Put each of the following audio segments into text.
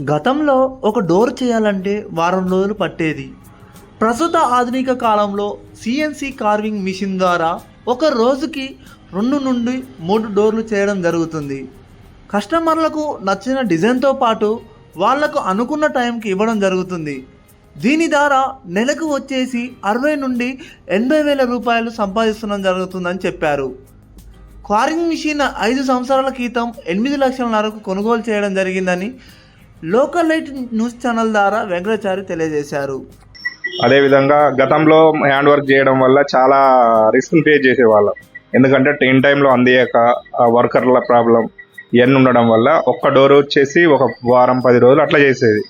గతంలో ఒక డోర్ చేయాలంటే వారం రోజులు పట్టేది. ప్రస్తుత ఆధునిక కాలంలో సిఎన్సి కార్వింగ్ మిషన్ ద్వారా ఒక రోజుకి రెండు నుండి మూడు డోర్లు చేయడం జరుగుతుంది. కస్టమర్లకు నచ్చిన డిజైన్తో పాటు వాళ్ళకు అనుకున్న టైంకి ఇవ్వడం జరుగుతుంది. దీని ద్వారా నెలకు వచ్చేసి అరవై నుండి ఎనభై వేల రూపాయలు సంపాదిస్తున్న జరుగుతుందని చెప్పారు. క్వారింగ్ మిషన్ ఐదు సంవత్సరాల క్రితం ఎనిమిది లక్షల లక్షలన్నరకు కొనుగోలు చేయడం జరిగిందని లోకల్ లైట్ న్యూస్ ఛానల్ ద్వారా వెంకటాచారి తెలియజేశారు. అదేవిధంగా గతంలో హ్యాండ్ వర్క్ చేయడం వల్ల చాలా రిస్క్ ఫేస్ చేసేవాళ్ళం. ఎందుకంటే టైం టైంలో అందేయక ఆ వర్కర్ల ప్రాబ్లం ఇవన్నీ ఉండడం వల్ల ఒక్క డోర్ వచ్చేసి ఒక వారం పది రోజులు అట్లా చేసేది.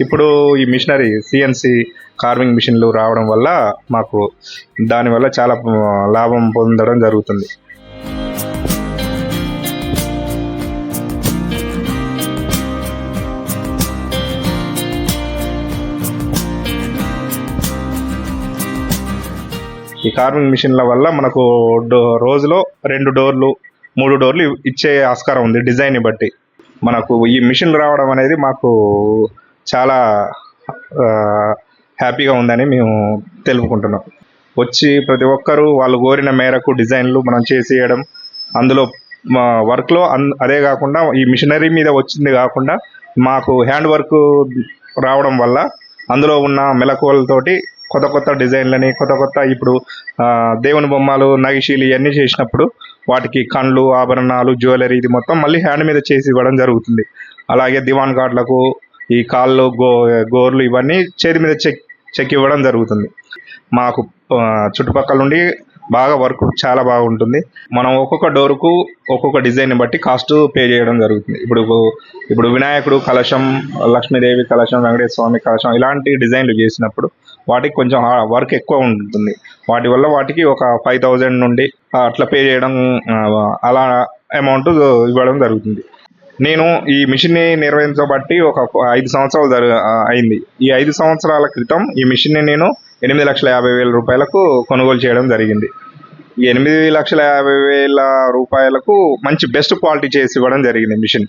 ఇప్పుడు ఈ మిషనరీ సిఎన్సి కార్వింగ్ మిషన్లు రావడం వల్ల మాకు దానివల్ల చాలా లాభం పొందడం జరుగుతుంది. ఈ కార్వింగ్ మిషన్ల వల్ల మనకు డో రోజులో రెండు డోర్లు మూడు డోర్లు ఇచ్చే ఆస్కారం ఉంది డిజైన్ని బట్టి. మనకు ఈ మిషన్ రావడం అనేది మాకు చాలా హ్యాపీగా ఉందని మేము తెలుపుకుంటున్నాం. వచ్చి ప్రతి ఒక్కరూ వాళ్ళు కోరిన మేరకు డిజైన్లు మనం చేసేయడం అందులో మా వర్క్లో అన్ అదే కాకుండా ఈ మిషనరీ మీద వచ్చింది కాకుండా మాకు హ్యాండ్ వర్క్ రావడం వల్ల అందులో ఉన్న మెలకువలతోటి కొత్త కొత్త డిజైన్లని కొత్త కొత్త ఇప్పుడు దేవుని బొమ్మలు నగిషీలు ఇవన్నీ చేసినప్పుడు వాటికి కళ్ళు ఆభరణాలు జ్యువెలరీ ఇది మొత్తం మళ్ళీ హ్యాండ్ మీద చేసి ఇవ్వడం జరుగుతుంది. అలాగే దివాన్ కార్డులకు ఈ కాళ్ళు గో గోర్లు ఇవన్నీ చేతి మీద చెక్ చెక్ ఇవ్వడం జరుగుతుంది. మాకు చుట్టుపక్కల నుండి బాగా వర్క్ చాలా బాగుంటుంది. మనం ఒక్కొక్క డోరుకు ఒక్కొక్క డిజైన్ బట్టి కాస్ట్ పే చేయడం జరుగుతుంది. ఇప్పుడు ఇప్పుడు వినాయకుడు కలశం లక్ష్మీదేవి కలశం వెంకటేశ్వర స్వామి కలశం ఇలాంటి డిజైన్లు చేసినప్పుడు వాటికి కొంచెం వర్క్ ఎక్కువ ఉంటుంది. వాటి వల్ల వాటికి ఒక ఫైవ్ థౌజండ్ నుండి అట్లా పే చేయడం అలా అమౌంట్ ఇవ్వడం జరుగుతుంది. నేను ఈ మిషన్ని నిర్వహించబట్టి ఒక ఐదు సంవత్సరాలు జరు అయింది. ఈ ఐదు సంవత్సరాల క్రితం ఈ మిషన్ని నేను ఎనిమిది లక్షల యాభై వేల రూపాయలకు కొనుగోలు చేయడం జరిగింది. ఈ ఎనిమిది లక్షల యాభై వేల రూపాయలకు మంచి బెస్ట్ క్వాలిటీ చేసి ఇవ్వడం జరిగింది మిషన్.